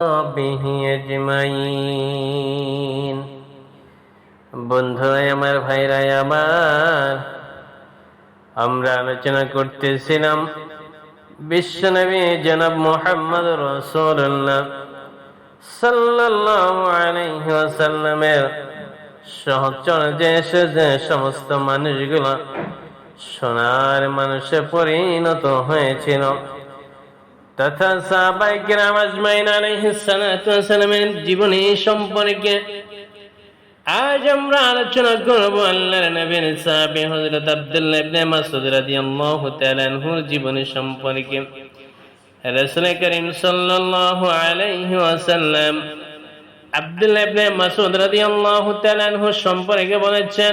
وصحبه أجمعين বন্ধুরাই আমার ভাইরাই আমার আমরা আলোচনা করতেছিলাম বিশ্বনবী জনাব মোহাম্মদ রসুল্লাহ সাল্লাল্লাহু আলাইহি ওয়াসাল্লামের সহচর যে এসে যে সমস্ত মানুষগুলো সোনার মানুষে পরিণত হয়েছিল তথা সম্পর্কে আজ আমরা আলোচনা করব আল্লাহর আব্দুল্লাহ ইবনে সম্পর্কে। সম্পর্কে বলেছেন,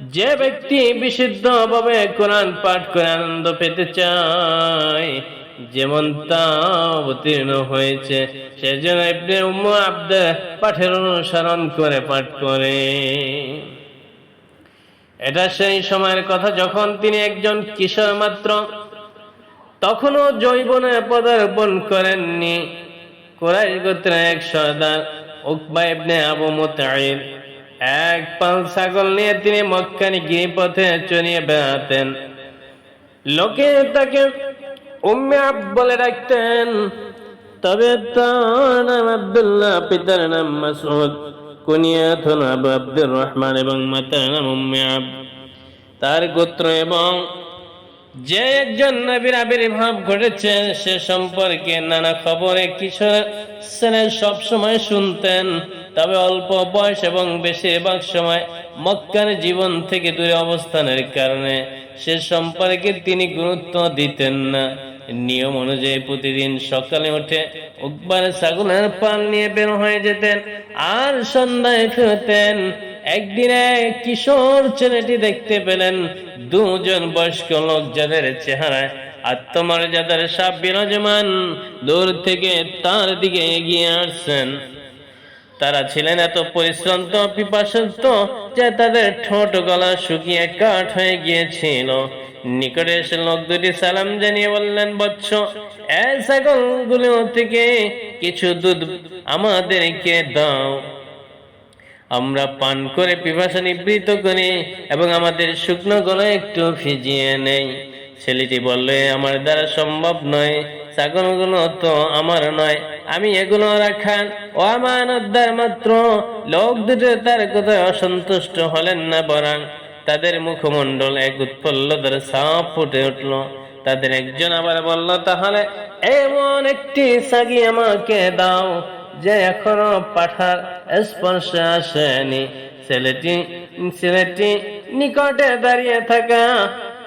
যে ব্যক্তি বিশুদ্ধভাবে কোরআন পাঠ করে আনন্দ পেতে চায় যেমন তা অবতীর্ণ হয়েছে সেজন্য ইবনে উম্মু আব্দ পাঠের অনুসরণ করে, পাঠ করে। এটা সেই সময়ের কথা, যখন তিনি একজন কিশোর মাত্র, তখনও জৈবনে পদার্পণ করেননি। কোরাইশ গোত্রের এক সর্দার, উকবা ইবনে আবু মুতাইর এক পাল ছাগল নিয়ে তিনি মক্কানি গিরিপথে চড়িয়ে বেড়াতেন। লোকে তাকে উম্মে আব বলে ডাকতেন, তবে তার আব্দুল্লাহ, পিতার নাম মাসউদ, কুনিয়াত আব্দুর রহমান এবং মাতার নাম উম্মে আব। তার গোত্র এবং যে একজন নবীর আবির্ভাব ঘটেছে, সে সম্পর্কে নানা খবরে কিশোর ছেলে সব সময় শুনতেন। তবে অল্প বয়স এবং বেশিরভাগ সময় মক্কার জীবন থেকে দূরে অবস্থানের কারণে সে সম্পর্কে তিনি গুরুত্ব দিতেন না। নিয়ম অনুযায়ী প্রতিদিন সকালে উঠে উকবার ছাগলের পাল নিয়ে বের হয়ে যেতেন আর সন্ধ্যায় ফেরতেন। একদিনে কিশোর ছেলেটি দেখতে পেলেন দুজন বয়স্ক লোক যাদের চেহারায় আত্মমর্যাদার সাপ বিরাজমান দূর থেকে তার দিকে এগিয়ে আসছেন। তারা ছিলেন এত পরিশ্রান্ত পিপাসন্ত যে তাদের ঠোঁট গলা শুকিয়ে কাঠ হয়ে গিয়েছিল। নিকটে এসে লোক দুটি সালাম জানিয়ে বললেন, বৎস, এ ছাগলগুলো থেকে কিছু দুধ আমাদেরকে দাও। আমরা পান করে পিপাসা নিবৃত করি এবং আমাদের শুকনো গলা একটু ভিজিয়ে নেই। ছেলেটি বললে, আমার দ্বারা সম্ভব নয়। ছাগলগুলো তো আমার নয়। আমি এগুলো রাখান ও আমানতদার মাত্র। লোক দুটো তার কথায় অসন্তুষ্ট হলেন না বরং তাদের মুখমণ্ডল এক উৎপল্লতার সাপ ফুটে উঠল। তাদের একজন আবার বলল, তাহলে এমন একটি সাগি আমাকে দাও যে এখনও পাঠার স্পর্শ আসেনি। ছেলেটি ছেলেটি নিকটে দাঁড়িয়ে থাকা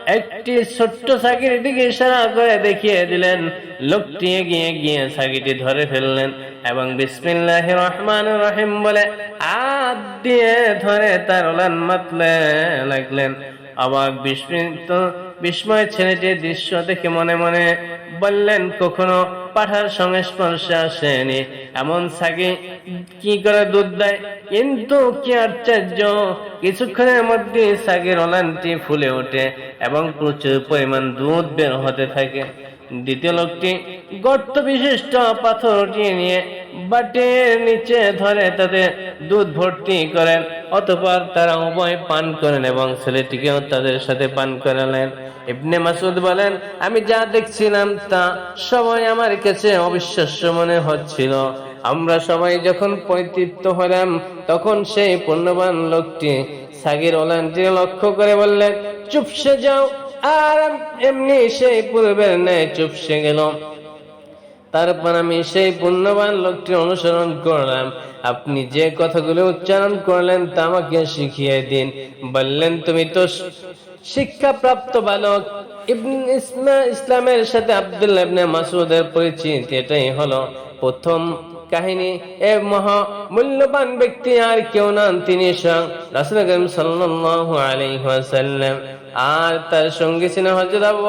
একটি ছোট্ট সাকির দিকে ইশারা করে দেখিয়ে দিলেন। লোকটি এগিয়ে গিয়ে সাকিটি ধরে ফেললেন এবং বিসমিল্লাহ রহমান রহিম বলে আদ দিয়ে ধরে তার ওলান মাতলে লাগলেন। অবাক, বিস্মিত, বিস্ময় ছেলেটির দৃশ্য দেখে মনে মনে বললেন, কখনো পাঠার সংস্পর্শে আসেনি। এমন সাগে কি করে দুধ দেয়? কিন্তু কি আশ্চর্য, কিছুক্ষণের মধ্যে সাগের ওলানটি ফুলে ওঠে এবং প্রচুর পরিমাণ দুধ বের হতে থাকে। দ্বিতীয় লোকটি গর্ত বিশিষ্ট পাথরটি নিয়ে বাটির নিচে ধরে তাতে দুধ ভর্তি করেন। অতপর তারা উভয় পান করেন এবং ছেলেটিকেও তাদের সাথে পান করালেন। ইবনে মাসুদ বলেন, আমি যা দেখছিলাম তা সবাই আমার কাছে অবিশ্বাস্য মনে হচ্ছিল। আমরা সবাই যখন পরিতৃপ্ত হলাম, তখন সেই পুণ্যবান লোকটি সাগির ওলানটি লক্ষ্য করে বললেন চুপসে যাও। আর এমনি সেই পূর্বের ন্যায় চুপসে গেল। তারপর আমি সেই পুণ্যবান লোকটি অনুসরণ করলাম। আপনি যে কথাগুলো উচ্চারণ করলেন তা আমাকে শিখিয়ে দিন। বললেন, তুমি তো শিক্ষাপ্রাপ্ত বালক। ইসলামের সাথে আব্দুল্লাহ মাসুদের পরিচিতি এটাই হলো প্রথম কাহিনী। এ মহা মূল্যবান ব্যক্তি আর কেউ নন, তিনি স্বয়ং রাসূল করিম সাল্লাল্লাহু ওয়াসাল্লাম। আর তার সঙ্গে তাআলা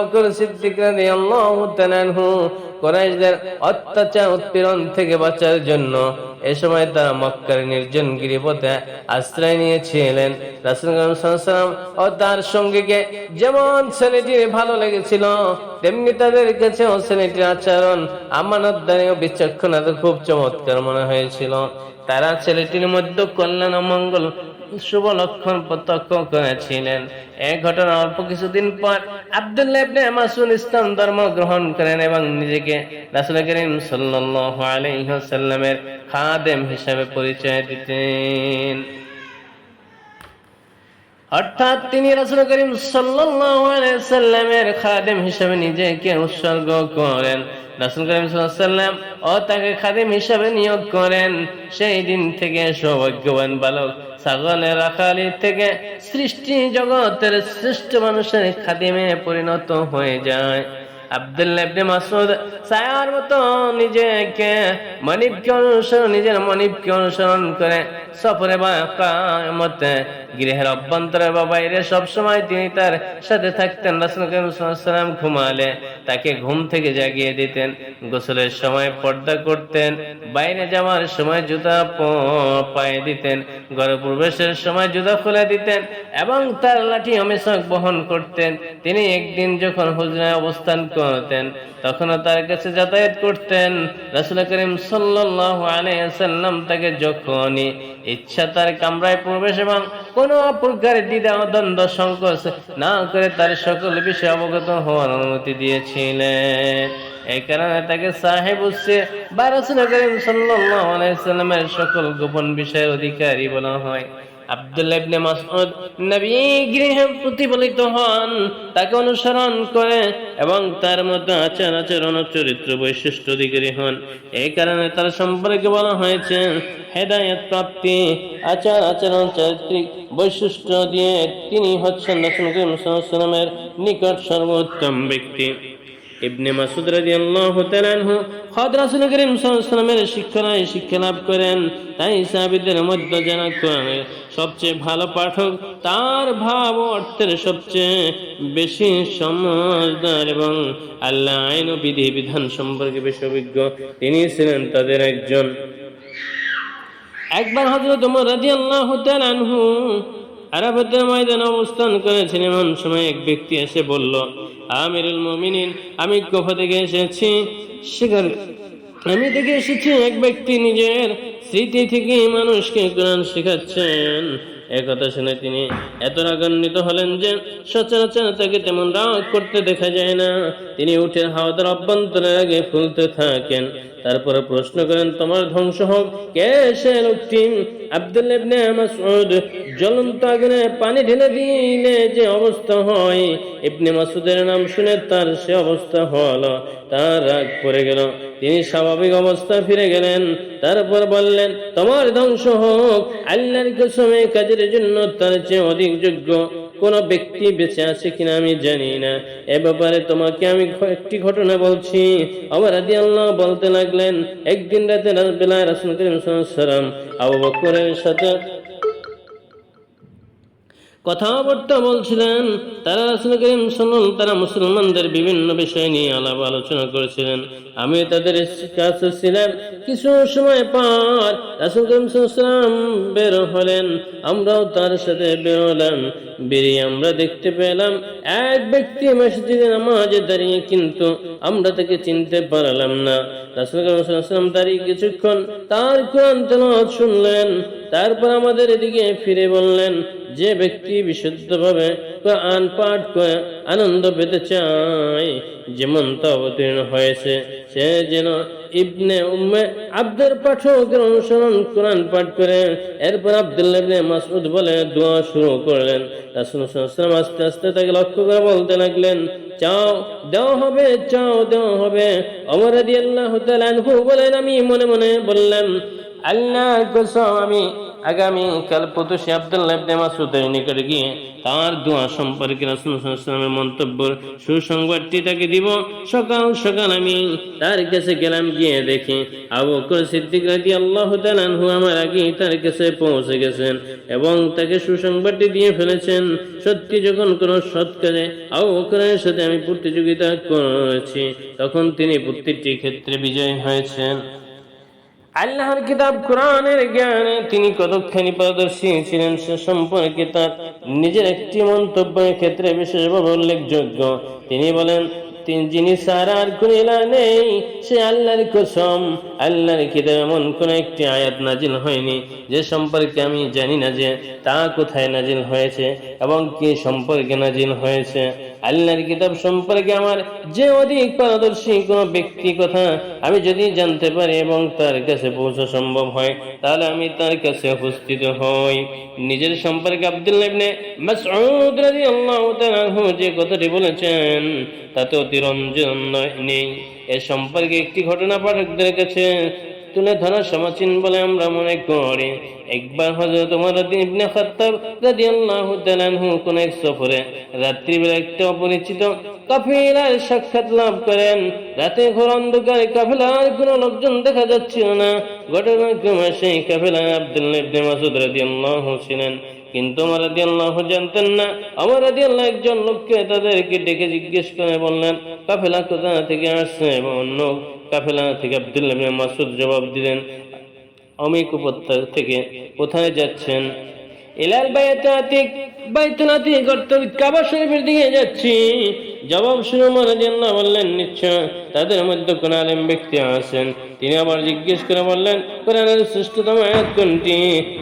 কুরাইশদের অত্যাচার উৎপীড়ন থেকে বাঁচার জন্য এ সময় তারা মক্কার নির্জন গিরিপথে আশ্রয় নিয়েছিলেন। ও তার সঙ্গীকে যেমন ভালো লেগেছিল, তেমনি তাদের কাছে আচরণ আমানতদারি ও বিচক্ষণতা খুব চমৎকার মনে হয়েছিল। তারা ছেলেটির মধ্যে কল্যাণ মঙ্গল শুভ লক্ষণ প্রত্যক্ষ করেছিলেন। এই ঘটনা অল্প কিছুদিন পর আব্দুল্লাহ ইবনে ইসলাম ধর্ম গ্রহণ করেন এবং নিজেকে রাসূল করিম সাল্লাল্লাহু খাদেম হিসেবে পরিচয় দিতেন। অর্থাৎ তিনি রাসূল করিম সাল্লাল্লাহু আলাইহি খাদেম হিসেবে নিজেকে উৎসর্গ করেন। রাসূল করিম সাল্লাম ও তাকে খাদিম হিসাবে নিয়োগ করেন। সেই দিন থেকে সৌভাগ্যবান বালক ছাগলের রাখালি থেকে সৃষ্টি জগতের শ্রেষ্ঠ মানুষের খাদিমে পরিণত হয়ে যায়। আব্দুল্লাহ ইবনে মাসউদ সায়ার মতো নিজেকে অনুসরণ, নিজের অনুসরণ করে সফরে গৃহের অভ্যন্তরে বা বাইরে সব সময় তিনি তার সাথে থাকতেন। রাসূল করিম সাল্লাল্লাহু আলাইহি ওয়াসাল্লাম ঘুমালে, তাকে ঘুম থেকে জাগিয়ে দিতেন, গোসলের সময় পর্দা করতেন, বাইরে যাওয়ার সময় জুতা পায়ে দিতেন, ঘরে প্রবেশের সময় জুতা খুলে দিতেন এবং তার লাঠি হমেশা বহন করতেন। তিনি একদিন যখন হুজরায় অবস্থান করতেন। তখনও তার কাছে যাতায়াত করতেন। রাসূল করিম আলাইহি তাকে যখনই ইচ্ছা তার কামরায় প্রবেশ এবং কোনো প্রকার দ্বিধা দ্বন্দ্ব সংকোচ না করে তার সকল বিষয়ে অবগত হওয়ার অনুমতি দিয়েছিলেন। এই কারণে তাকে সাহেব উৎসে বা রাসূল করিম সাল্লাল্লাহু আলাইহি ওয়াসাল্লামের সকল গোপন বিষয়ের অধিকারী বলা হয়। আব্দুল্লাহ ইবনে মাসউদ নবী গৃহে প্রতিফলিত হন, তাকে অনুসরণ করে এবং তার মধ্যে আচার আচরণ চরিত্র বৈশিষ্ট্য অধিকারী হন। এই কারণে তার সম্পর্কে বলা হয়েছে, হেদায়েত প্রাপ্তি, আচার আচরণ, চারিত্রিক বৈশিষ্ট্য দিয়ে তিনি হচ্ছেন রাসূল করিম নিকট সর্বোত্তম ব্যক্তি। ইবনে মাসুদ তাআলা আনহু খদ রাসূল করিম ওয়াসাল্লামের শিক্ষায় শিক্ষা লাভ করেন। তাই সাহাবীদের মধ্যে যারা সবচেয়ে ভালো পাঠক, তার ভাব অর্থের সবচেয়ে বেশি সমঝদার এবং আল্লাহ আইন ও বিধি বিধান সম্পর্কে বেশি অভিজ্ঞ তিনি ছিলেন তাদের একজন। একবার ওমর রাদিয়াল্লাহু তাআলা আনহু আরাফাতের ময়দানে অবস্থান করেছেন। এমন সময় এক ব্যক্তি এসে বলল, আমিরুল মমিনিন, আমি গোফা থেকে এসেছি। সেখানে আমি দেখে এসেছি। এক ব্যক্তি নিজের স্মৃতি থেকে মানুষকে কোরআন শেখাচ্ছেন। একথা শুনে তিনি এত রাগান্বিত হলেন যে সচরাচর তাকে তেমন রাগ করতে দেখা যায় না। তিনি উঠে হাওয়াদার অভ্যন্তরের আগে ফুলতে থাকেন। তারপরে প্রশ্ন করেন, তোমার ধ্বংস হোক, কে সে লোকটি? আব্দুল্লাহ ইবনে মাসউদ জ্বলন্ত আগুনে পানি ঢেলে দিলে যে অবস্থা হয়। ইবনে মাসুদের নাম শুনে তার সে অবস্থা হলো, তার রাগ পড়ে গেল। তিনি স্বাভাবিক অবস্থা ফিরে গেলেন। তারপর বললেন, তোমার ধ্বংস হোক। আল্লাহর কসমে কাজের জন্য তার চেয়ে অধিক যোগ্য কোন ব্যক্তি বেঁচে আছে কিনা আমি জানি না। এ ব্যাপারে তোমাকে আমি একটি ঘটনা বলছি। আমার আদি আল্লাহ বলতে লাগলেন, একদিন রাতে বেলায় রাসুল করিম সাল্লাম আবু বকরের সাথে কথাবার্তা বলছিলেন, তারা রাসুল করিম সাল্লাম তারা মুসলমানদের বিভিন্ন বিষয় নিয়ে আলাপ আলোচনা করেছিলেন। আমি তাদের কাছে ছিলাম, কিছু সময় পর রাসুল করিম সাল্লাম বের হলেন, আমরাও তার সাথে বেরোলাম বেরিয়ে আমরা দেখতে পেলাম, এক ব্যক্তি মসজিদে নামাজে দাঁড়িয়ে কিন্তু আমরা তাকে চিনতে পারলাম না। রাসুল করিম সাল্লাম দাঁড়িয়ে কিছুক্ষণ তার কোরআন তেলাওয়াত শুনলেন তারপর আমাদের এদিকে ফিরে বললেন, যে ব্যক্তি বিশুদ্ধভাবে কোরআন পাঠ করে আনন্দ পেতে চায়, যেমন অবতীর্ণ হয়েছে, সে যেন ইবনে উম্মে আব্দের পাঠকের অনুসরণ কোরআন পাঠ করে। এরপর আব্দুল্লাহ ইবনে মাসউদ বলে দোয়া শুরু করলেন। আস্তে আস্তে তাকে লক্ষ্য করে বলতে লাগলেন, চাও, দেওয়া হবে, চাও, দেওয়া হবে। তাআলা আনহু বলেন, আমি মনে মনে বললাম আল্লাহ কসম আমি আগামী কাল প্রতুষী আব্দুল্লাহ ইবনে মাসউদের নিকট গিয়ে তার দোয়া সম্পর্কে রাসূল সাল্লাল্লাহু মন্তব্য সুসংবাদটি তাকে দিব। সকাল সকাল আমি তার কাছে গেলাম, গিয়ে দেখি আবু বকর সিদ্দিক রাদিয়াল্লাহু তাআলা আনহু আমার আগে তার কাছে পৌঁছে গেছেন এবং তাকে সুসংবাদটি দিয়ে ফেলেছেন। সত্যি যখন কোনো সৎ কাজে আবু সাথে আমি প্রতিযোগিতা করেছি, তখন তিনি প্রত্যেকটি ক্ষেত্রে বিজয়ী হয়েছেন। আল্লাহর কিতাব কোরআনের জ্ঞানে তিনি কতখানি পারদর্শী ছিলেন সে সম্পর্কে তার নিজের একটি মন্তব্যের ক্ষেত্রে বিশেষভাবে উল্লেখযোগ্য। তিনি বলেন যিনি সারা আর কোন ইলা নেই। সে আল্লাহর কসম, আল্লাহর কিতাব এমন কোন একটি আয়াত নাজিল হয়নি যে সম্পর্কে আমি জানি না যে তা কোথায় নাজিল হয়েছে এবং কি সম্পর্কে নাজিল হয়েছে। আল্লাহর কিতাব সম্পর্কে আমার যে অধিক পারদর্শী কোনো ব্যক্তি কথা আমি যদি জানতে পারি এবং তার কাছে পৌঁছা সম্ভব হয়, তাহলে আমি তার কাছে উপস্থিত হই। নিজের সম্পর্কে আব্দুল্লাহ যে কথাটি বলেছেন, তাতে অতিরঞ্জন নেই এ সম্পর্কে একটি ঘটনা পাঠকদের কাছে তুলে ধরা সমাচীন বলে আমরা মনে করি। একবার হযরত ওমর ইবনে খাত্তাব রাদিয়াল্লাহু তাআলা আনহু কোন এক সফরে রাত্রিবেলা একটা অপরিচিত কাফিলার সাক্ষাৎ লাভ করেন। রাতে ঘোর অন্ধকারে কাফিলার কোনো লোকজন দেখা যাচ্ছিল না। ঘটনাক্রমে সেই কাফিলা আব্দুল্লাহ ইবনে মাসউদ রাদিয়াল্লাহু ছিলেন। কিন্তু আমার রাদিয়াল্লাহু জানতেন না। আমার রাদিয়াল্লাহু একজন লোককে তাদেরকে ডেকে জিজ্ঞেস করে বললেন, কাফেলা কোথা থেকে আসছে? এবং অন্য কাফেলা থেকে আবদুল্লাহ মাসুদ জবাব দিলেন, অমিক উপত্যকা থেকে কোথায় যাচ্ছেন? এলাল বাইতাতিক বাইতুল আতিক অর্থাৎ কাবা শরীফের দিকে যাচ্ছি। জবাব শুনে মহারাজাল্লাহ বললেন, নিশ্চয় তাদের মধ্যে কোন আলেম ব্যক্তি আছেন। তিনি আবার জিজ্ঞেস করে বললেন, কোরআনের শ্রেষ্ঠতম আয়াত কোনটি?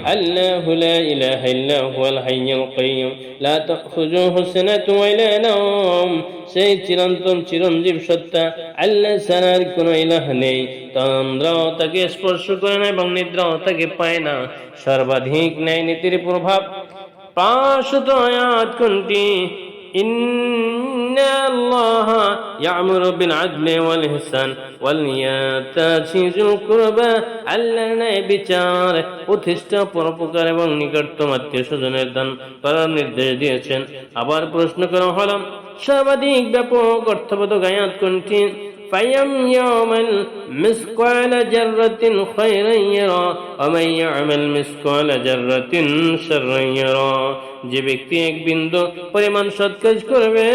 আল্লাহু লা ইলাহা হুয়াল হাইয়ুল কাইয়্যুম। লা তাখুযুহু সিনাতুন ওয়া লা নাওম। সেই চিরন্তন চিরঞ্জীব সত্তা, আল্লাহ ছাড়ার কোনো ইলাহ নেই। তন্দ্রাও তাকে স্পর্শ করে না এবং নিদ্রাও তাকে পায় না। সর্বাধিক ন্যায় নীতির প্রভাব পাঁচশত আয়াত কোনটি? إن الله يأمر بالعدل والإحسان والإيتاء ذي القربى আল্লাহ ন্যায় বিচার প্রতিষ্ঠা পরোপকার এবং নিকটতম আত্মীয় স্বজনের দান করার নির্দেশ দিয়েছেন আবার প্রশ্ন করা হলো সর্বাধিক ব্যাপক অর্থবোধক আয়াত কোনটি فيم يعمل مثقال جرة خيرا يرى ومن يعمل مثقال جرة شرا يرى যে ব্যক্তি এক বিন্দু পরিমাণ সৎ কাজ করবে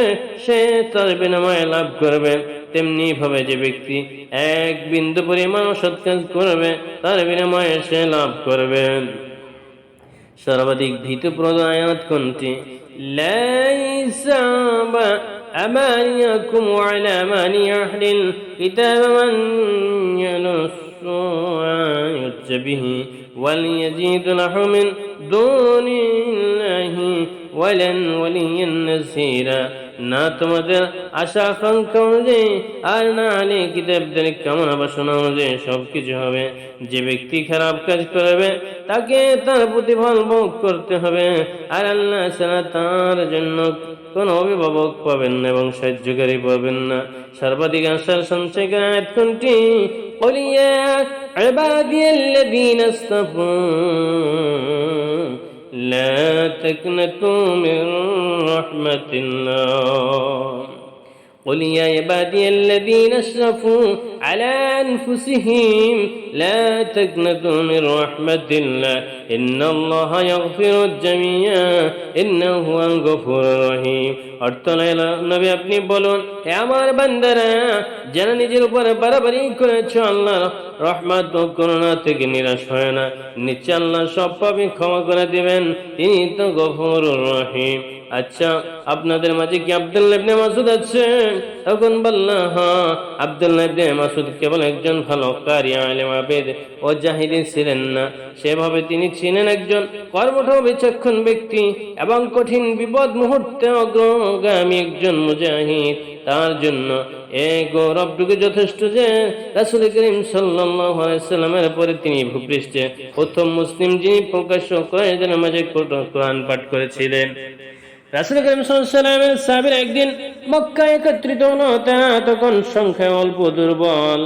সে তার বিনিময়ে লাভ করবে তেমনি ভাবে যে ব্যক্তি এক বিন্দু পরিমাণ সৎ কাজ করবে তার বিনিময়ে সে লাভ করবে সর্বাধিক ভীতপ্রদ আয়াত কোনটি লাইসা أمانيكم وعلى من أهل كتاب من ينص السوء به وليزيد له من دون الله ولن وليا نسيرا না তোমাদের আশা আকাঙ্ক্ষা অনুযায়ী আর না আলে কিতাবদের কামনা বাসনা অনুযায়ী সবকিছু হবে যে ব্যক্তি খারাপ কাজ করবে তাকে তার প্রতিফল ভোগ করতে হবে আর আল্লাহ ছাড়া তার জন্য কোন অভিভাবক পাবেন না এবং সাহায্যকারী পাবেন না সর্বাধিক আশার সঞ্চয়কার আয়াত কোনটি قل يا عبادي الذين اصطفوا لا تقنطوا من رحمة الله. قل يا عبادي الذين اسرفوا على أنفسهم لا تقنطوا من رحمة الله إن الله يغفر الجميع إنه هو الغفور الرحيم অর্থ নবী আপনি বলুন হে আমার বান্দারা যারা নিজের উপরে বাড়াবাড়ি করেছো আল্লাহ রহমত ও করুণা থেকে নিরাশ হয় না নিশ্চয় আল্লাহ সব পাবে ক্ষমা করে দিবেন তিনি তো গফুর রহিম আচ্ছা আপনাদের মাঝে কি আব্দুল্লাহ ইবনে মাসুদ আছে তখন বললাম হ্যাঁ আব্দুল্লাহ মাসুদ কেবল একজন ভালো কারি, আলেম, আবেদ ও জাহিদি ছিলেন না। সেভাবে তিনি ছিলেন একজন কর্মঠ বিচক্ষণ ব্যক্তি এবং কঠিন বিপদ মুহূর্তে অগ্রগামী একজন মুজাহিদ। তার জন্য এই গৌরবটুকু যথেষ্ট যে রাসুল করিম সাল্লামের পরে তিনি ভূপৃষ্ঠে প্রথম মুসলিম যিনি প্রকাশ্য কয়েকজনের মাঝে কোরআন পাঠ করেছিলেন। রাসুল করিম সাল্লামের সাহেবের একদিন মক্কা একত্রিত হলো তারা তখন সংখ্যায় অল্প দুর্বল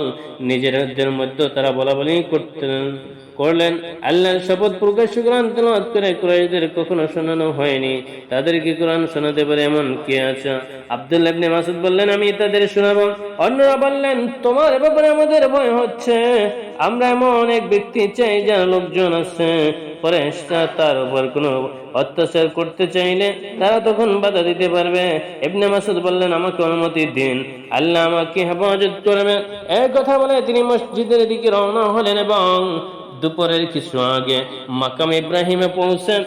নিজেদের মধ্যে তারা বলা বলি করতেন, করলেন। আল্লাহর শপথ প্রকাশ কোরআন তেলাওয়াত করে কুরাইশদের কখনো শোনানো হয়নি। তাদেরকে কোরআন শোনাতে পারে এমন কে আছে? আব্দুল্লাহ ইবনে মাসুদ বললেন, আমি তাদের শোনাবো। অন্যরা বললেন, তোমার ব্যাপারে আমাদের ভয় হচ্ছে। আমরা এমন এক ব্যক্তি চাই যার লোকজন আছে। পরে তার উপর কোনো অত্যাচার করতে চাইলে তারা তখন বাধা দিতে পারবে। ইবনে মাসুদ বললেন, আমাকে অনুমতি দিন। আল্লাহ আমাকে হেফাজত করবে। এই কথা বলে তিনি মসজিদের দিকে রওনা হলেন এবং দুপুরের কিছু আগে মাকাম ইব্রাহিমে পৌঁছেন।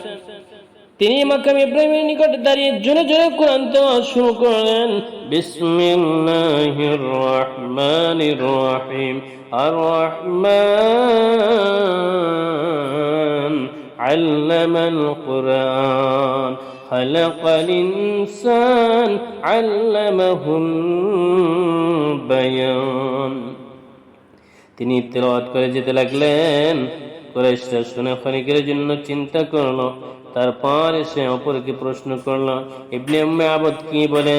তিনি মাকাম ইব্রাহিমের নিকট দাঁড়িয়ে জোরে জোরে কোরআন শুরু করলেন। বিসমিল্লাহির রহমানির রহিম। আর রহমান علم القرآن خلق الإنسان علمه البيان তিনি তেলাওয়াত করে যেতে লাগলেন কুরাইশরা শুনে ক্ষণিকের জন্য চিন্তা করলো তারপর এসে অপরকে প্রশ্ন করল, ইবনে উম্মে আবদ কি বলে?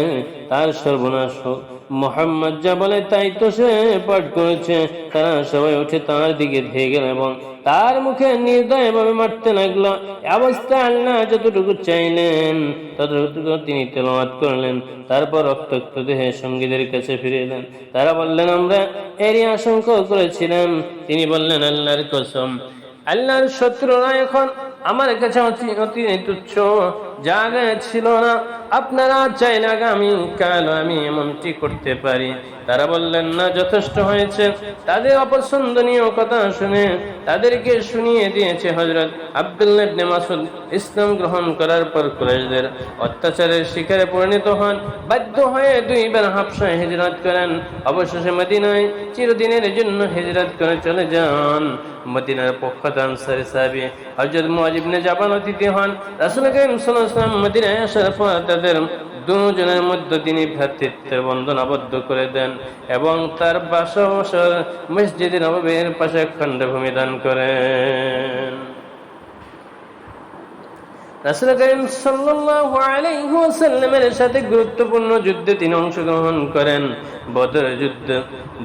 তার সর্বনাশ হোক মোহাম্মদ যা বলে তাই তো সে পাঠ করেছে। তারা সবাই উঠে তার দিকে ধেয়ে গেল এবং তার মুখে নির্দয় ভাবে মারতে লাগল। এ অবস্থায় আল্লাহ যতটুকু চাইলেন, ততটুকু তিনি তেলাওয়াত করলেন। তারপর রক্তাক্ত দেহে সঙ্গীদের কাছে ফিরে এলেন। তারা বললেন, আমরা এরই আশঙ্কা করেছিলাম। তিনি বললেন, আল্লাহর কসম, আল্লাহর শত্রুরা এখন আমার কাছে অতি অতি তুচ্ছ জায়গা ছিল না। আপনারা চাইলে আগামী কাল আমি এমনটি করতে পারি। তারা বললেন, না, যথেষ্ট হয়েছে। তাদের অপছন্দনীয় কথা শুনে তাদেরকে শুনিয়ে দিয়েছে হজরত আব্দুল্লাহ ইবনে মাসুদ ইসলাম গ্রহণ করার পর কুরাইশদের অত্যাচারের শিকারে পরিণত হন। বাধ্য হয়ে দুইবার হাফসায় হিজরত করেন। অবশেষে মদিনায় চিরদিনের জন্য হিজরত করে চলে যান। মদিনার পক্ষ আনসারি সাহাবী হযরত মুআজিবনে জাবান অতিথি হন। রাসূল করিম ওয়াসাল্লাম মদিনায় আসার পর তাদের দুজনের মধ্যে তিনি ভ্রাতৃত্বের বন্ধন আবদ্ধ করে দেন এবং তার বাসা মসজিদে নববীর পাশে খণ্ড ভূমি দান করেন। রাসূল করিম সাল্লাল্লাহু আলাইহি ওয়াসাল্লামের সাথে গুরুত্বপূর্ণ যুদ্ধে তিনি অংশগ্রহণ করেন। বদর যুদ্ধ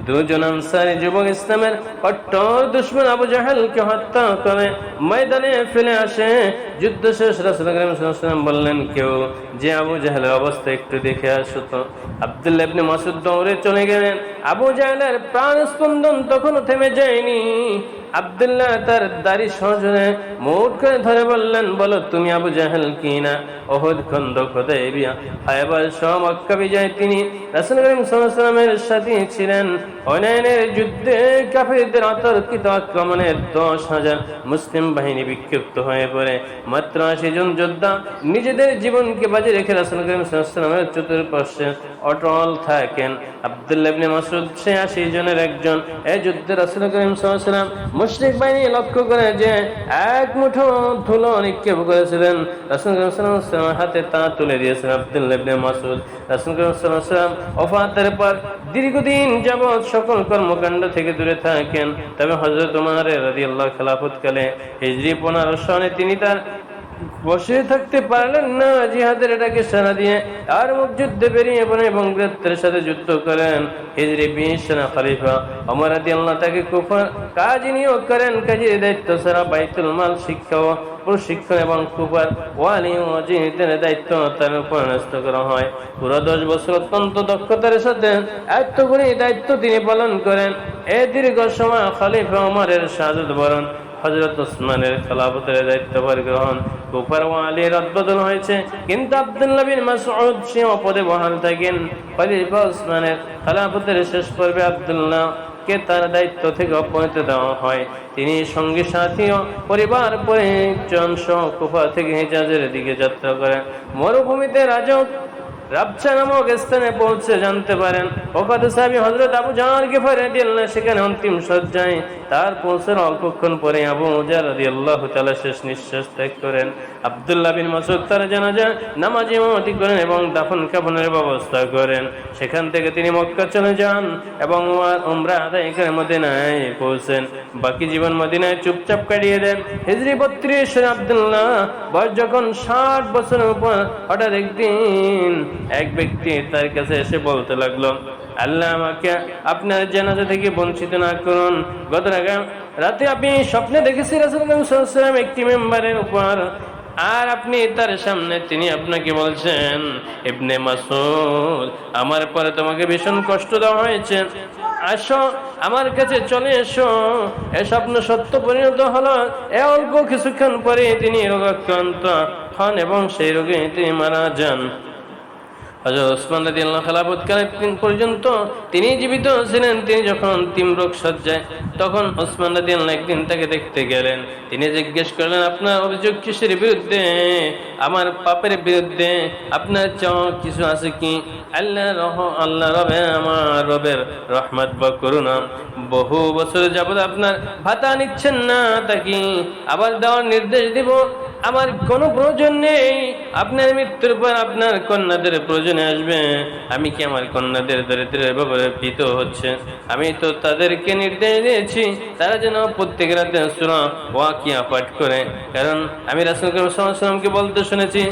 দুজন আনসারি যুবক ইসলামের কট্টর দুশ্মন আবু জাহেলকে হত্যা করে ময়দানে ফেলে আসে। যুদ্ধ শেষ, রাসূল করিম সাল্লাল্লাহু আলাইহি ওয়াসাল্লাম বললেন, কেউ যে আবু জাহেলের অবস্থা একটু দেখে আসো তো আব্দুল্লাহ ইবনে মাসুদ দৌড়ে চলে গেলেন। আবু জাহেলের প্রাণ স্পন্দন তখনও থেমে যায়নি। আব্দুল্লাহ তার দাড়ি সহজনে মুঠ করে ধরে বললেন, বলো, তুমি আবু জাহেল কি না ওহদ খন্দ বিজয় তিনি রাসূল করিম ওয়াসাল্লামের সাথে ছিলেন। হুনাইনের যুদ্ধে কাফিরদের অতর্কিত আক্রমণে দশ হাজার মুসলিম বাহিনী বিক্ষিপ্ত হয়ে পড়ে। মাত্র আশি জন যোদ্ধা নিজেদের জীবনকে বাজে রেখে রাসূল করিম অটল থাকেন। আশি জনের একজন। এই রাসূল করিম বাহিনী লক্ষ্য যে এক মুঠো ধুলো করেছিলেন। হাতে তা তুলে দিয়েছেন ওফাতের পর দীর্ঘদিন যাবৎ সকল কর্মকাণ্ড থেকে দূরে থাকেন। তবে হযরত ওমর রাদিয়াল্লাহু খেলাফতকালে হিজরি 15 সনে তিনি তার বসে থাকতে পারলেন না, জিহাদের এটাকে সারা দিয়ে আর মুখ যুদ্ধে বেরিয়ে পড়েন এবং বীরত্বের সাথে যুদ্ধ করেন। হিজরি বিশ সেনা খলিফা অমর আদি আল্লাহ তাকে কুফার কাজ নিয়োগ করেন। কাজের দায়িত্ব সারা বাইতুল মাল, শিক্ষা ও প্রশিক্ষণ এবং কুফার ওয়ালি দায়িত্ব তার উপর ন্যস্ত করা হয়। পুরো দশ বছর অত্যন্ত দক্ষতার সাথে এতগুলি দায়িত্ব তিনি পালন করেন। এ দীর্ঘ সময় খলিফা অমরের সাজত বরণ হজরত ওসমানের খেলাফতের দায়িত্বভার গ্রহণ। কুফার ও আলীর রদবদল হয়েছে। কিন্তু আব্দুল্লাহ বিন মাসউদ সে অপদে বহাল থাকেন। খলিফা ওসমানের খেলাফতের শেষ পর্বে আব্দুল্লাহ তার দায়িত্ব থেকে অপমানিত দেওয়া হয়। তিনি সঙ্গী, সাথী পরিবার পরিজন সহ কুফা থেকে হিজাজের দিকে যাত্রা করেন। মরুভূমিতে রাজক রাবচা নামক স্থানে পৌঁছে জানতে পারেন। ওকাদ সাহেব হজরত আবু জাহার গেফার রাদিয়াল্লাহ সেখানে অন্তিম সজ্জায় তার পৌঁছার অল্পক্ষণ পরে আবু মুজার রাদিয়াল্লাহু তাআলা শেষ নিঃশ্বাস ত্যাগ করেন। আব্দুল্লাহ বিন মাসউদ তার জানাজা নামাজ ইমামতি করেন এবং দাফন কাফনের ব্যবস্থা করেন। সেখান থেকে তিনি মক্কা চলে যান এবং উমরা আদায় করে মদিনায় পৌঁছেন। বাকি জীবন মদিনায় চুপচাপ কাটিয়ে দেন। হিজরি বত্রিশ আব্দুল্লাহ বয়স যখন ষাট বছরের উপর হঠাৎ একদিন এক ব্যক্তি তার কাছে এসে বলতে লাগল, আল্লাহ আমাকে আপনার জানাজা থেকে বঞ্চিত না করুন। গত রাতে আপনি স্বপ্নে দেখেছি রাসুলাম একটি মেম্বারের উপর আর আপনি তার সামনে তিনি আপনাকে বলছেন, ইবনে মাসুদ আমার পরে তোমাকে ভীষণ কষ্ট দেওয়া হয়েছে। আসো, আমার কাছে চলে এসো। এ স্বপ্ন সত্য পরিণত হলো। এ অল্প কিছুক্ষণ পরে তিনি রোগাক্রান্ত হন এবং সেই রোগে তিনি মারা যান। হজরত ওসমান রাজি আল্লাহ খেলাফতকালীন পর্যন্ত তিনি জীবিত ছিলেন। তিনি যখন তিমরোগ সজ্জায়, তখন ওসমান রাজি একদিন তাকে দেখতে গেলেন। তিনি জিজ্ঞেস করলেন, আপনার অভিযোগ কিসের বিরুদ্ধে? আমার পাপের বিরুদ্ধে আপনার চাও কিছু আছে কি? আল্লাহ রহ আল্লাহ রবে, আমার রবের রহমত বা করুণা। বহু বছর যাবত আপনার ভাতা নিচ্ছেন না তা কি? আবার দেওয়ার নির্দেশ দিব? আমার কোনো প্রয়োজন নেই। আপনার মৃত্যুর পর আপনার কন্যাদের প্রয়োজনে আসবে, আমি কি আমার কন্যাদের দরিদ্রের ব্যাপারে ভীত হচ্ছে? আমি তো তাদেরকে নির্দেশ দিয়েছি, তারা যেন প্রত্যেক রাতে সুরা ওয়াকিয়া পাঠ করে। কারণ আমি রাসুল সাল্লামকে বলতে শুনেছি